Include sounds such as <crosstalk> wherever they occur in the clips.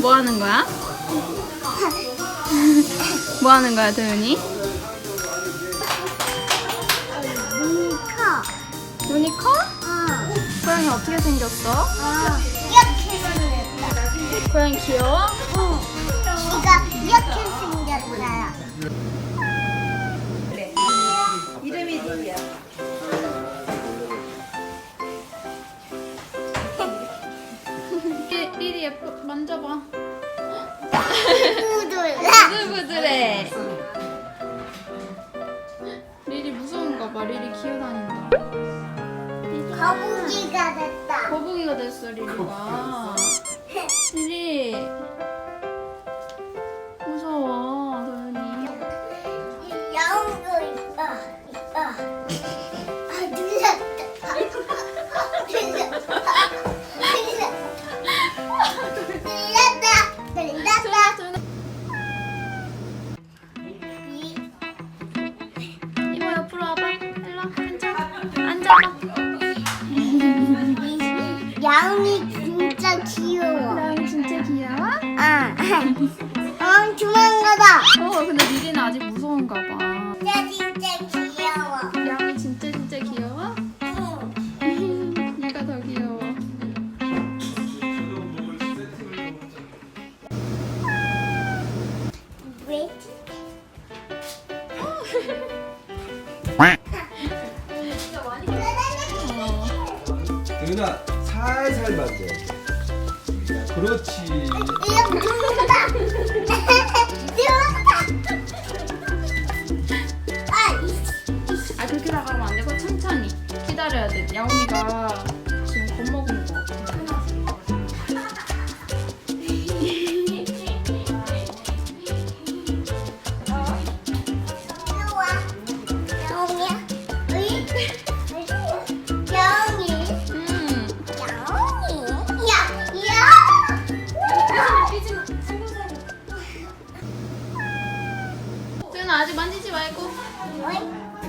뭐 하는 거야? <laughs> 뭐 하는 거야, 도윤이? 눈이 커. 눈이 커? 어. 고양이 어떻게 생겼어? 어. 이렇게 생겼다. 고양이 귀여워? 부들부들해. 리리 무서운가 봐. 리리 기어다닌다. 거북이가 됐다. 거북이가 됐어 리리가. 야옹이 진짜 귀여워. 나영이 진짜 귀여워? 아, 어, <laughs> 도망가다. 어 근데 리리는 아직 무서운가 봐. 진짜 진짜 도윤아 살살 만져. 그렇지. 아 그렇게 나가면 안 되고 천천히 기다려야 돼. 야옹이가 지금 겁먹은 거 같아.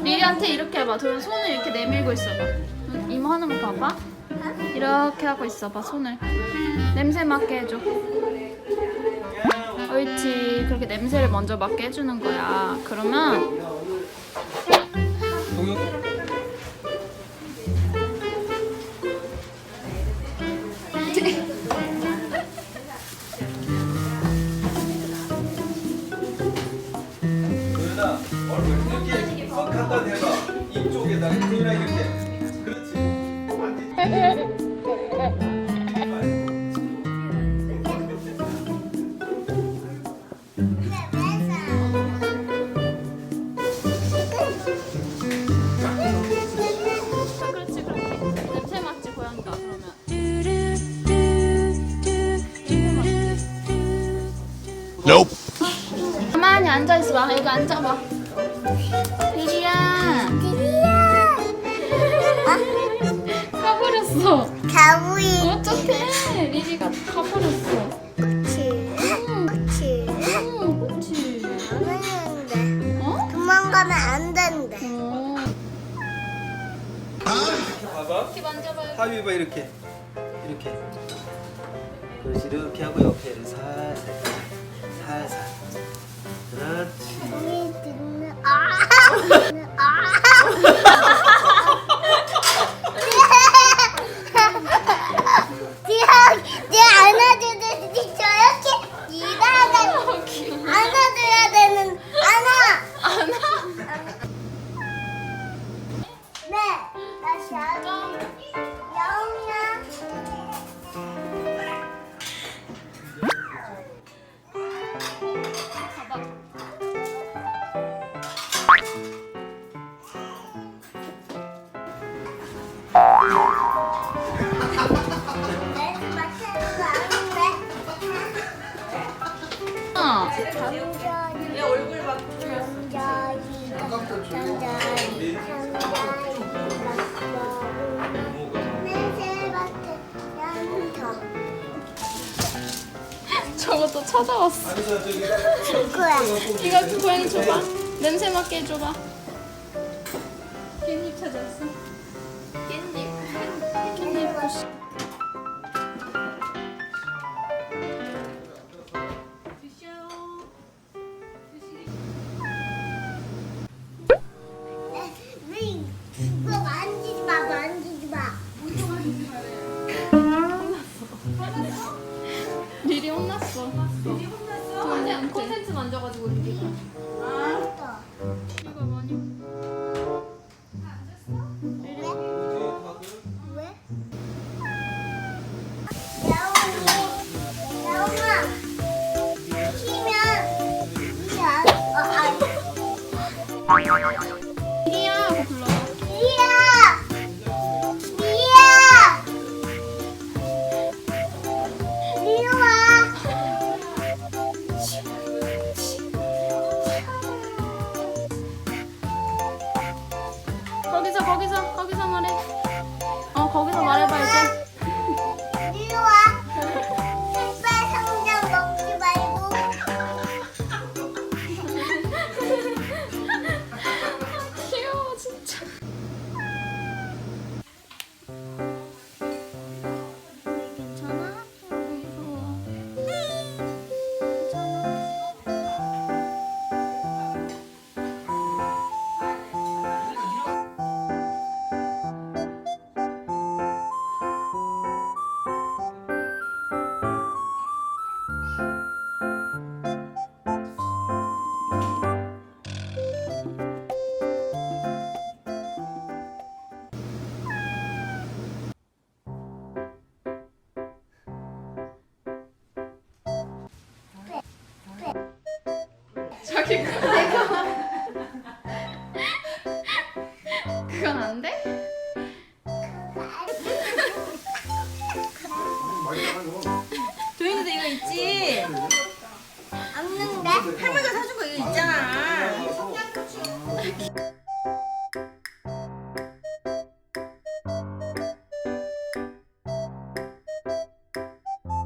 리리한테 이렇게 해봐. 도윤 손을 이렇게 내밀고 있어봐. 응, 이모 하는 거 봐봐. 이렇게 하고 있어봐 손을. 냄새 맡게 해줘. 옳지. 그렇게 냄새를 먼저 맡게 해주는 거야. 그러면 동영. 도윤아 얼굴 석 갖다 대봐. 이쪽에다 도윤아 이렇게. 그렇지. 그러면. 가만히 앉아 있어봐. 여기 앉아봐. 버렸어. 가부이. 어떡해. 리리가 가버렸어. 그치. 그치. 응, 그렇지. 안 하는데. 어? 도망가면 안 된대. 어. 봐봐. 이렇게 만져봐요. 하비 봐 이렇게. 이렇게. 그렇지 이렇게 하고 옆에를 살살. 살살. 그렇지. 잠자리. 얘 얼굴 막 잠자리. 잠자리. 잠자리. 냄새 맡은 양터. 저것도 찾아왔어. 저기 누구야? 이거 그 고양이 줘봐. 냄새 맡게 해줘봐. 깻잎 찾았어. 깻잎. 깻잎. 미야 하고 불러. 미야! 미야! 와! 거기서 거기서 거기서 말해. 저기 거 그건 안 돼? 도인이도 이거 있지? 없는데? 할머니가 사준 거 이거 있잖아.